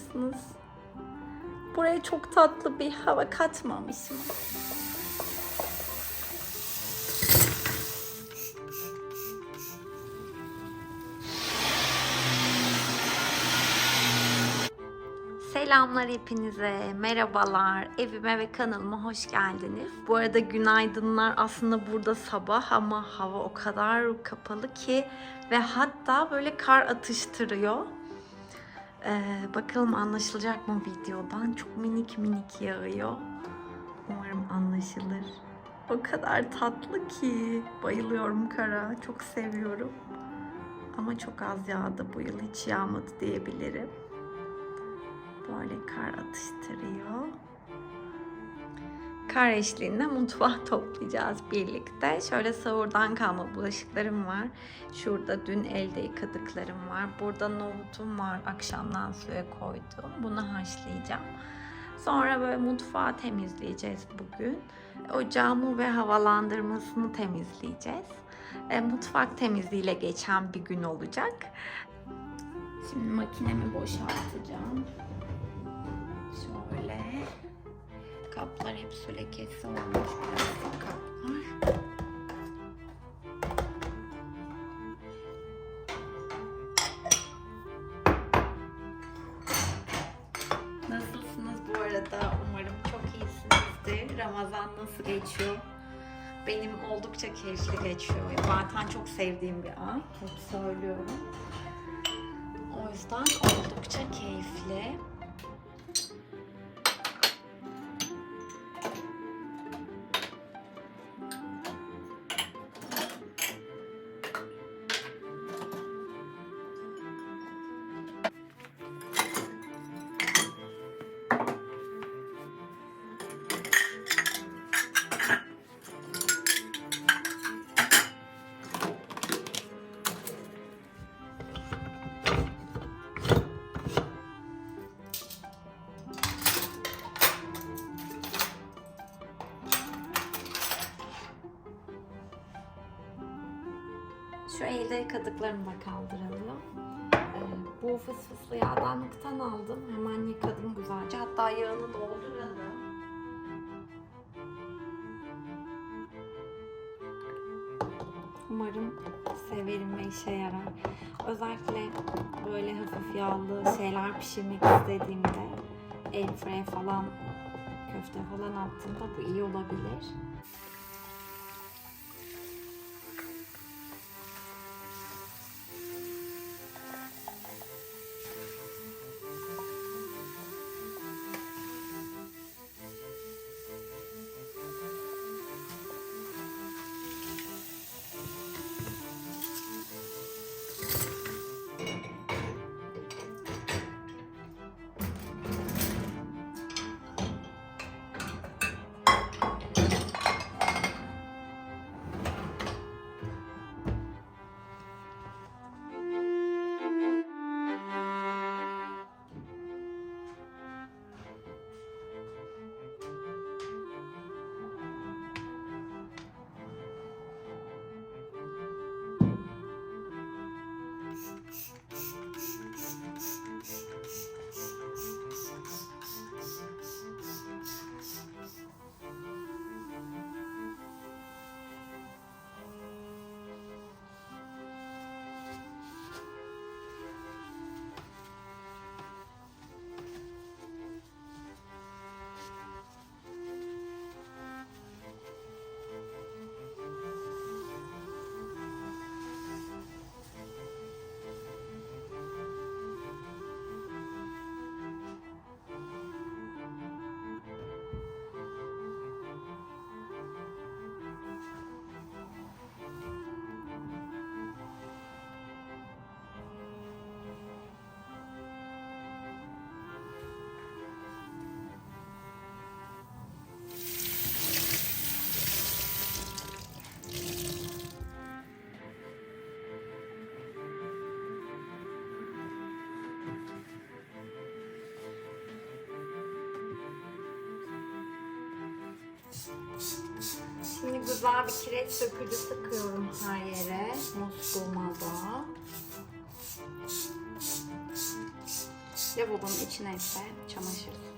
mısınız? Buraya çok tatlı bir hava katmamış mı? Selamlar hepinize, merhabalar. Evime ve kanalıma hoş geldiniz. Bu arada günaydınlar. Aslında burada sabah ama hava o kadar kapalı ki ve hatta böyle kar atıştırıyor. Ee, bakalım anlaşılacak mı videodan? Çok minik minik yağıyor. Umarım anlaşılır. O kadar tatlı ki. Bayılıyorum kara. Çok seviyorum. Ama çok az yağdı bu yıl. Hiç yağmadı diyebilirim. Böyle kar atıştırıyor. Kar eşliğinde mutfağı toplayacağız birlikte. Şöyle sahurdan kalma bulaşıklarım var. Şurada dün elde yıkadıklarım var. Burada nohutum var. Akşamdan suya koydum. Bunu haşlayacağım. Sonra böyle mutfağı temizleyeceğiz bugün. Ocağımı ve havalandırmasını temizleyeceğiz. E, mutfak temizliğiyle geçen bir gün olacak. Şimdi makinemi boşaltacağım. Kaplar hep su lekesi olmuş plastik kaplar. Nasılsınız bu arada? Umarım çok iyisinizdir. Ramazan nasıl geçiyor? Benim oldukça keyifli geçiyor. Zaten çok sevdiğim bir an. Hep söylüyorum. O yüzden oldukça keyifli. Şu elde yıkadıklarımı da kaldıralım. Ee, bu fısfıslı yağdanlıktan aldım. Hemen yıkadım güzelce. Hatta yağını dolduralım. Umarım severim ve işe yarar. Özellikle böyle hafif yağlı şeyler pişirmek istediğimde airfryer falan köfte falan attığımda bu iyi olabilir. Şimdi güzel bir kireç sökücü sıkıyorum her yere. Muskuluma da. Lavabonun içine ise çamaşır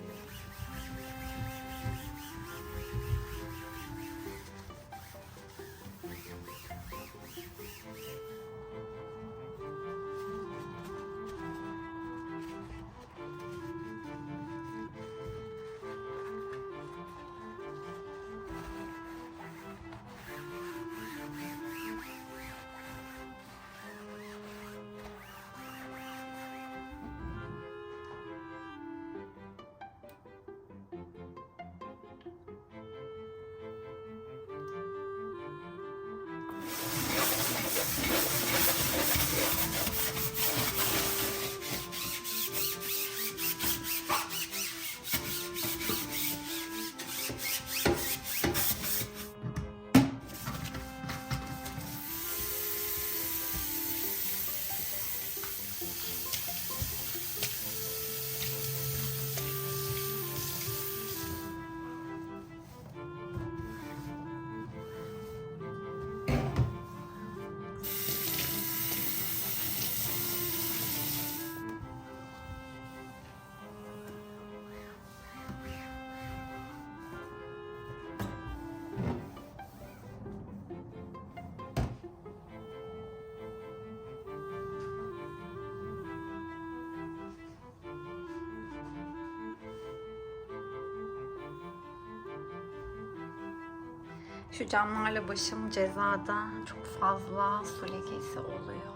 Şu camlarla başım cezada çok fazla su lekesi oluyor.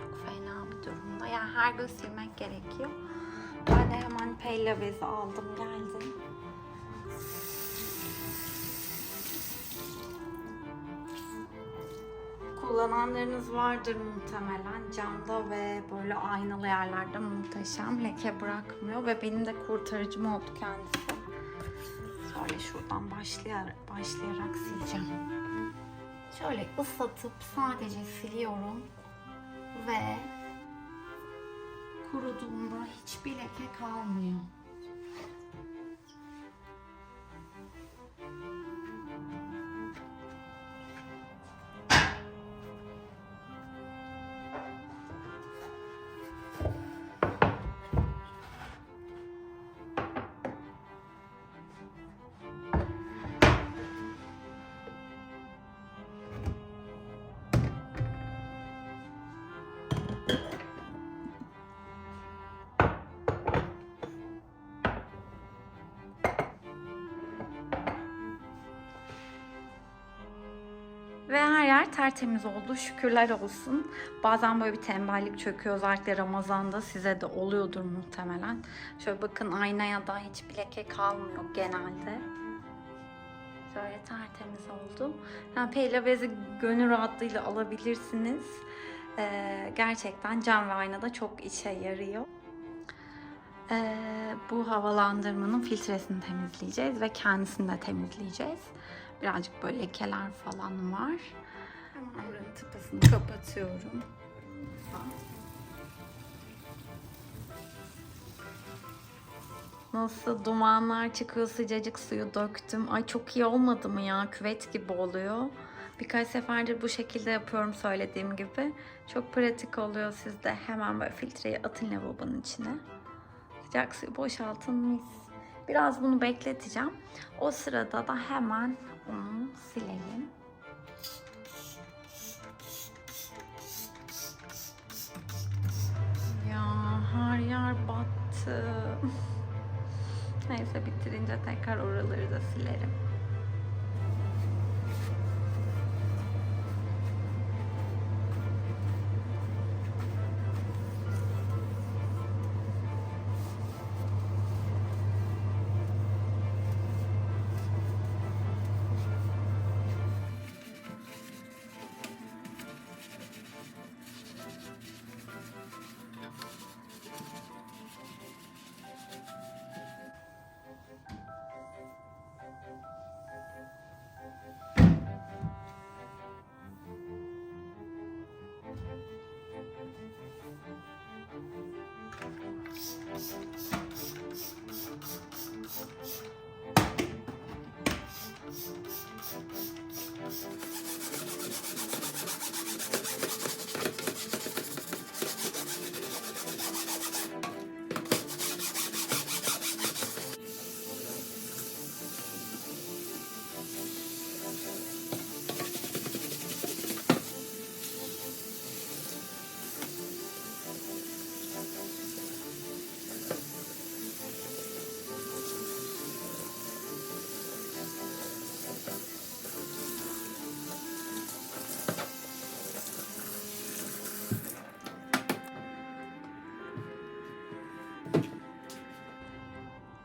Çok fena bir durumda. Yani her gün silmek gerekiyor. Ben de hemen Pella bezi aldım geldim. Kullananlarınız vardır muhtemelen. Camda ve böyle aynalı yerlerde muhteşem leke bırakmıyor ve benim de kurtarıcım oldu kendisi. Şöyle şuradan başlayarak, başlayarak sileceğim. Şöyle ıslatıp sadece siliyorum ve kuruduğunda hiçbir leke kalmıyor. Her yer tertemiz oldu. Şükürler olsun. Bazen böyle bir tembellik çöküyor. Özellikle Ramazan'da size de oluyordur muhtemelen. Şöyle bakın aynaya da hiçbir leke kalmıyor genelde. Şöyle tertemiz oldu. Yani peyla bezi gönül rahatlığıyla alabilirsiniz. Ee, gerçekten cam ve aynada çok işe yarıyor. Ee, bu havalandırmanın filtresini temizleyeceğiz ve kendisini de temizleyeceğiz. Birazcık böyle lekeler falan var. Buranın tıpasını kapatıyorum. Nasıl dumanlar çıkıyor sıcacık suyu döktüm. Ay çok iyi olmadı mı ya? Küvet gibi oluyor. Birkaç seferdir bu şekilde yapıyorum söylediğim gibi. Çok pratik oluyor sizde. Hemen böyle filtreyi atın lavabonun içine. Sıcak suyu boşaltın mis. Biraz bunu bekleteceğim. O sırada da hemen onu silelim.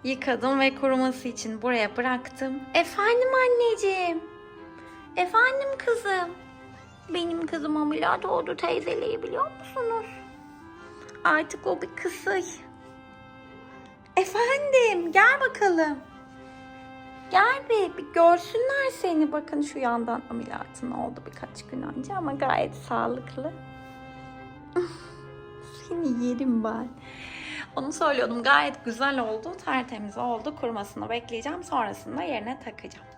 Yıkadım ve kuruması için buraya bıraktım. Efendim anneciğim. Efendim kızım. Benim kızım ameliyat oldu teyzeliği biliyor musunuz? Artık o bir kısır. Efendim gel bakalım. Gel bir, bir görsünler seni. Bakın şu yandan ameliyatın oldu birkaç gün önce ama gayet sağlıklı. seni yerim ben. Onu söylüyordum gayet güzel oldu. Tertemiz oldu. Kurumasını bekleyeceğim. Sonrasında yerine takacağım.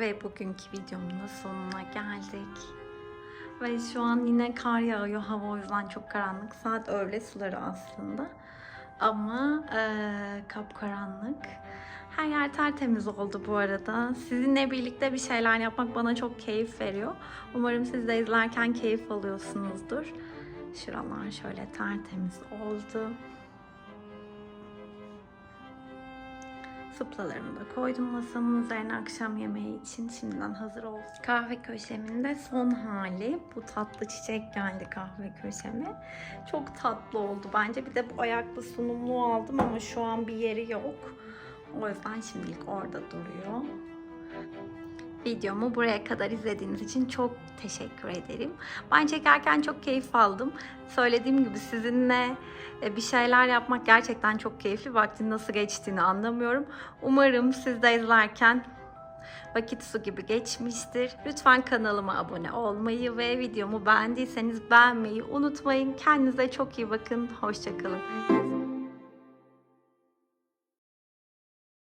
Ve bugünkü videomun da sonuna geldik. Ve şu an yine kar yağıyor. Hava o yüzden çok karanlık. Saat öğle suları aslında. Ama eee kapkaranlık. Her yer tertemiz oldu bu arada. Sizinle birlikte bir şeyler yapmak bana çok keyif veriyor. Umarım siz de izlerken keyif alıyorsunuzdur. Şuralar şöyle tertemiz oldu. Suplalarımı da koydum masamın üzerine akşam yemeği için şimdiden hazır oldu. Kahve köşemin de son hali. Bu tatlı çiçek geldi kahve köşeme. Çok tatlı oldu bence. Bir de bu ayaklı sunumlu aldım ama şu an bir yeri yok. O yüzden şimdilik orada duruyor. Videomu buraya kadar izlediğiniz için çok teşekkür ederim. Ben çekerken çok keyif aldım. Söylediğim gibi sizinle e, bir şeyler yapmak gerçekten çok keyifli. Vaktin nasıl geçtiğini anlamıyorum. Umarım siz de izlerken vakit su gibi geçmiştir. Lütfen kanalıma abone olmayı ve videomu beğendiyseniz beğenmeyi unutmayın. Kendinize çok iyi bakın. Hoşçakalın.